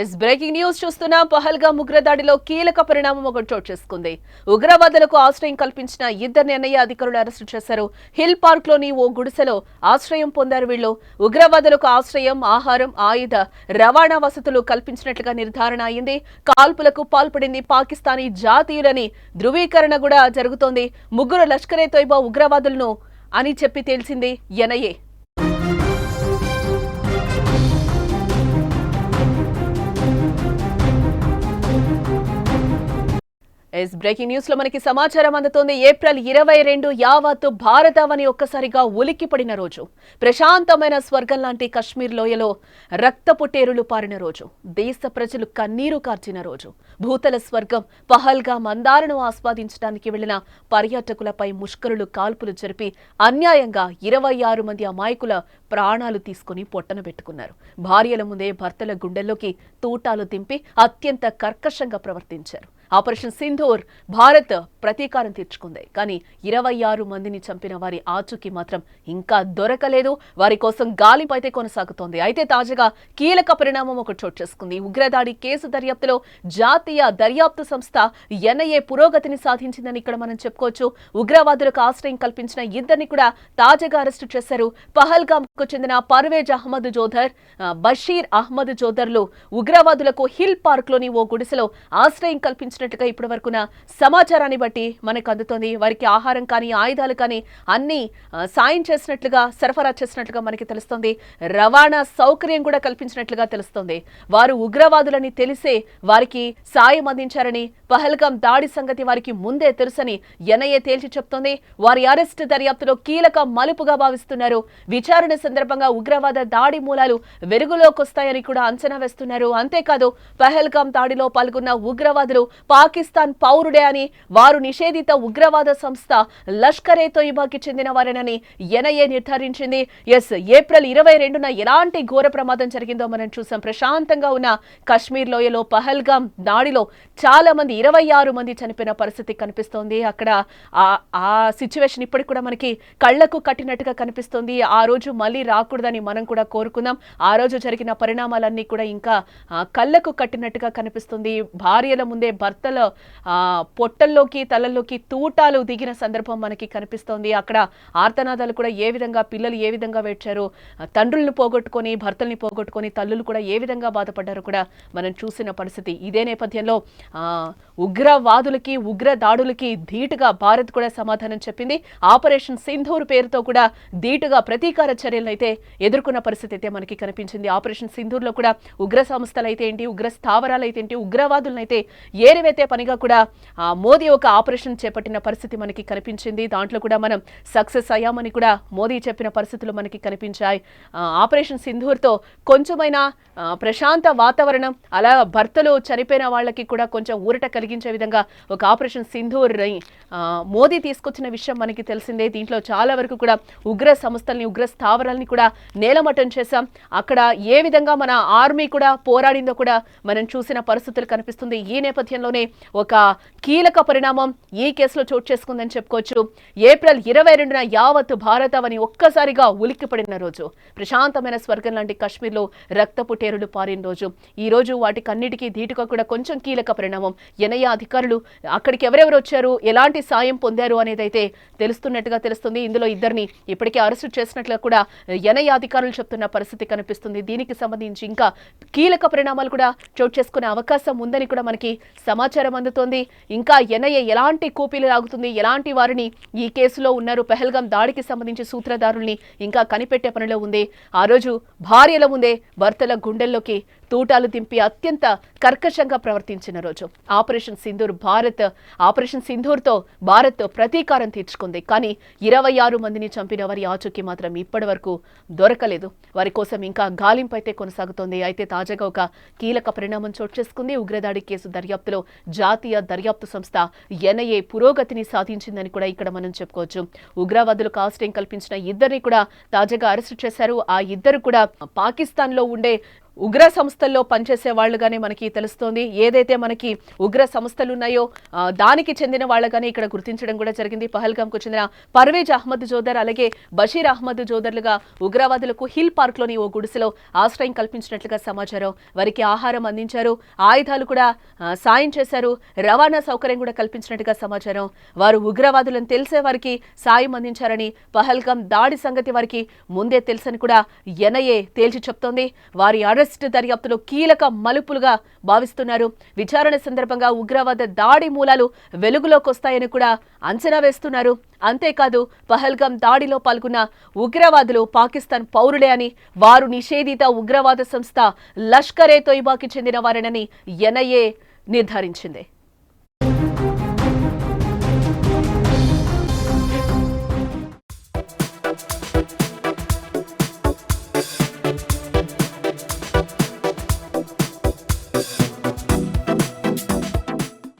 Yes breaking news చూస్తున్నా. పహల్గా ఉగ్రదాడిలో కీలక పరిణామం ఒకటి చోటు చేసుకుంది. ఉగ్రవాదులకు ఆశ్రయం కల్పించిన ఇద్దరు నిర్ణయ అధికారులు అరెస్టు చేశారు. హిల్ పార్క్లోని ఓ గుడిసెలో ఆశ్రయం పొందారు వీళ్ళు. ఉగ్రవాదులకు ఆశ్రయం ఆహారం ఆయుధ రవాణా వసతులు కల్పించినట్లుగా నిర్ధారణ అయింది. కాల్పులకు పాల్పడింది పాకిస్తానీ జాతీయులని ధృవీకరణ కూడా జరుగుతోంది. ముగ్గురు లష్కరే తోయిబా ఉగ్రవాదులను అని చెప్పి తేల్చింది ఎన్ఐఏ. ఎస్ బ్రేకింగ్ న్యూస్లో మనకి సమాచారం అందుతోంది. ఏప్రిల్ ఇరవై రెండు యావత్తు భారతావని ఒక్కసారిగా ఉలిక్కిపడిన రోజు. ప్రశాంతమైన స్వర్గం లాంటి కశ్మీర్ లోయలో రక్తపుటేరులు పారిన రోజు. దేశ ప్రజలు కన్నీరు కార్చిన రోజు. భూతల స్వర్గం పహల్గా మందారను ఆస్వాదించడానికి వెళ్ళిన పర్యాటకులపై ముష్కరులు కాల్పులు జరిపి అన్యాయంగా ఇరవై ఆరు మంది అమాయకుల ప్రాణాలు తీసుకుని పొట్టన పెట్టుకున్నారు. భార్యల ముందే భర్తల గుండెల్లోకి తూటాలు దింపి అత్యంత కర్కశంగా ప్రవర్తించారు. ఆపరేషన్ సింధూర్ భారత్ ప్రతీకారం తీర్చుకుంది. కానీ ఇరవై ఆరు మందిని చంపిన వారి ఆచూకీ మాత్రం ఇంకా దొరకలేదు. వారి కోసం గాలింపు అయితే కొనసాగుతోంది. అయితే తాజాగా కీలక పరిణామం ఒకటి చోటు చేసుకుంది. ఉగ్రదాడి కేసు దర్యాప్తులో జాతీయ దర్యాప్తు సంస్థ ఎన్ఐఏ పురోగతిని సాధించిందని ఇక్కడ మనం చెప్పుకోవచ్చు. ఉగ్రవాదులకు ఆశ్రయం కల్పించిన ఇద్దరిని కూడా తాజాగా అరెస్టు చేశారు. పహల్గామ్కు చెందిన పర్వేజ్ అహ్మద్ జోధర్ బషీర్ అహ్మద్ జోధర్లు ఉగ్రవాదులకు హిల్ పార్క్లోని ఓ గుడిసెలో ఆశ్రయం కల్పించారు సంబంధించినట్టుగా ఇప్పటి వరకున్న సమాచారాన్ని బట్టి మనకు అందుతోంది. వారికి ఆహారం కానీ ఆయుధాలు కానీ అన్ని సాయం చేసినట్లుగా సరఫరా చేసినట్లుగా మనకి తెలుస్తోంది. రవాణా సౌకర్యం కూడా కల్పించినట్లుగా తెలుస్తోంది. వారు ఉగ్రవాదులని తెలిసే వారికి సాయం అందించారని పహల్గాం దాడి సంగతి వారికి ముందే తెలుసని ఎన్ఐఏ తేల్చి చెప్తోంది. వారి అరెస్ట్ దర్యాప్తులో కీలక మలుపుగా భావిస్తున్నారు. విచారణ సందర్భంగా ఉగ్రవాద దాడి మూలాలు వెలుగులోకి వస్తాయని కూడా అంచనా వేస్తున్నారు. అంతేకాదు పహల్గాం దాడిలో పాల్గొన్న ఉగ్రవాదులు పాకిస్తాన్ పౌరుడే అని వారు నిషేధిత ఉగ్రవాద సంస్థ లష్కరే తోయిబాకి చెందిన వారేనని ఎన్ఐఏ నిర్ధారించింది. ఎస్ ఏప్రిల్ ఇరవై రెండున ఎలాంటి ఘోర ప్రమాదం జరిగిందో మనం చూసాం. ప్రశాంతంగా ఉన్న కశ్మీర్ లోయలో పహల్గాం దాడిలో చాలా మంది ఇరవై ఆరు మంది చనిపోయిన పరిస్థితి కనిపిస్తోంది. అక్కడ ఆ- ఆ సిచ్యువేషన్ ఇప్పటికి కూడా మనకి కళ్ళకు కట్టినట్టుగా కనిపిస్తోంది. ఆ రోజు మళ్ళీ రాకూడదని మనం కూడా కోరుకుందాం. ఆ రోజు జరిగిన పరిణామాలన్నీ కూడా ఇంకా కళ్ళకు కట్టినట్టుగా కనిపిస్తుంది. భార్యల ముందే భర్తల పొట్టల్లోకి తలల్లోకి తూటాలు దిగిన సందర్భం మనకి కనిపిస్తోంది. అక్కడ ఆర్తనాదాలు కూడా ఏ విధంగా పిల్లలు ఏ విధంగా వేడ్చారు? తండ్రులను తండ్రుల్ని పోగొట్టుకొని భర్తల్ని పోగొట్టుకొని తల్లులు కూడా ఏ విధంగా బాధపడ్డారు కూడా మనం చూసిన పరిస్థితి. ఇదే నేపథ్యంలో ఆ, ఉగ్రవాదులకి ఉగ్ర దాడులకి ధీటుగా భారత్ కూడా సమాధానం చెప్పింది. ఆపరేషన్ సింధూర్ పేరుతో కూడా ధీటుగా ప్రతీకార చర్యలను అయితే ఎదుర్కొన్న పరిస్థితి అయితే మనకి కనిపించింది. ఆపరేషన్ సింధూర్లో కూడా ఉగ్ర సంస్థలు అయితే ఏంటి ఉగ్ర స్థావరాలు అయితే ఏంటి ఉగ్రవాదులను అయితే ఏరివేతే పనిగా కూడా మోదీ ఒక ఆపరేషన్ చేపట్టిన పరిస్థితి మనకి కనిపించింది. దాంట్లో కూడా మనం సక్సెస్ అయ్యామని కూడా మోదీ చెప్పిన పరిస్థితులు మనకి కనిపించాయి. ఆపరేషన్ సింధూర్తో కొంచెమైనా ప్రశాంత వాతావరణం అలా భర్తలు చనిపోయిన వాళ్ళకి కూడా కొంచెం ఊరట కలిగించే విధంగా ఒక ఆపరేషన్ సింధూర్ మోదీ తీసుకొచ్చిన విషయం మనకి తెలిసిందే. దీంట్లో చాలా వరకు కూడా ఉగ్ర సంస్థల్ని ఉగ్ర స్థావరాలని కూడా నేలమట్టం చేశాం. అక్కడ ఏ విధంగా మన ఆర్మీ కూడా పోరాడిందో కూడా మనం చూసిన పరిస్థితులు కనిపిస్తుంది. ఈ నేపథ్యంలోనే ఒక కీలక పరిణామం ఈ కేసులో చోటు చేసుకుందని చెప్పుకోవచ్చు. ఏప్రిల్ ఇరవై రెండున యావత్ భారతావని ఒక్కసారిగా ఉలిక్కిపడిన రోజు. ప్రశాంతమైన స్వర్గం లాంటి కాశ్మీర్లో రక్తపు టేరులు పారిన రోజు. ఈ రోజు వాటికన్నిటికీ ధీటుగా కూడా కొంచెం కీలక పరిణామం. ఎనయ్య అధికారులు అక్కడికి ఎవరెవరు వచ్చారు? ఎలాంటి సాయం పొందారు అనేది అయితే తెలుస్తున్నట్టుగా తెలుస్తుంది. ఇందులో ఇద్దరిని ఇప్పటికే అరెస్టు చేసినట్లు కూడా ఎన్ఐ అధికారులు చెప్తున్న పరిస్థితి కనిపిస్తుంది. దీనికి సంబంధించి ఇంకా కీలక పరిణామాలు కూడా చోటు చేసుకునే అవకాశం ఉందని కూడా మనకి సమాచారం అందుతోంది. ఇంకా ఎన్ఐఏ ఎలాంటి కూపీలు లాగుతుంది? ఎలాంటి వారిని ఈ కేసులో ఉన్నారు? పెహల్గాం దాడికి సంబంధించి సూత్రధారుల్ని ఇంకా కనిపెట్టే పనిలో ఉంది. ఆ రోజు భార్యల ముందే భర్తల గుండెల్లోకి తూటాలు దింపి అత్యంత కర్కశంగా ప్రవర్తించిన రోజు. ఆపరేషన్ సింధూర్ భారత్ ఆపరేషన్ సింధూర్తో భారత్ ప్రతీకారం తీర్చుకుంది. కానీ ఇరవై ఆరు మందిని చంపిన వారి ఆచూకీ మాత్రం ఇప్పటి వరకు దొరకలేదు. వారి కోసం ఇంకా గాలింపు అయితే కొనసాగుతోంది. అయితే తాజాగా ఒక కీలక పరిణామం చోటు చేసుకుంది. ఉగ్రదాడి కేసు దర్యాప్తులో జాతీయ దర్యాప్తు సంస్థ ఎన్ఐఏ పురోగతిని సాధించిందని కూడా ఇక్కడ మనం చెప్పుకోవచ్చు. ఉగ్రవాదులకు ఆశ్రయం కల్పించిన ఇద్దరిని కూడా తాజాగా అరెస్టు చేశారు. ఆ ఇద్దరు కూడా పాకిస్తాన్లో ఉండే ఉగ్ర సంస్థల్లో పనిచేసే వాళ్ళుగానే మనకి తెలుస్తోంది. ఏదైతే మనకి ఉగ్ర సంస్థలు ఉన్నాయో దానికి చెందిన వాళ్ళగానే ఇక్కడ గుర్తించడం కూడా జరిగింది. పహల్గామ్కు చెందిన పర్వేజ్ అహ్మద్ జోదర్ అలాగే బషీర్ అహ్మద్ జోదర్లుగా ఉగ్రవాదులకు హిల్ పార్క్లోని ఓ గుడిసెలో ఆశ్రయం కల్పించినట్లుగా సమాచారం వారికి ఆహారం అందించారు. ఆయుధాలు కూడా సాయం చేశారు. రవాణా సౌకర్యం కూడా కల్పించినట్టుగా సమాచారం వారు ఉగ్రవాదులను తెలిసే వారికి సాయం అందించారని పహల్గాం దాడి సంగతి వారికి ముందే తెలుసని కూడా ఎన్ఐఏ తేల్చి చెప్తోంది. వారి అరెస్ట్ దర్యాప్తులో కీలక మలుపులుగా భావిస్తున్నారు. విచారణ సందర్భంగా ఉగ్రవాద దాడి మూలాలు వెలుగులోకి వస్తాయని కూడా అంచనా వేస్తున్నారు. అంతేకాదు పహల్గాం దాడిలో పాల్గొన్న ఉగ్రవాదులు పాకిస్తాన్ పౌరులే అని వారు నిషేధిత ఉగ్రవాద సంస్థ లష్కరే తొయిబాకి చెందిన వారేనని ఎన్ఐఏ నిర్ధారించింది.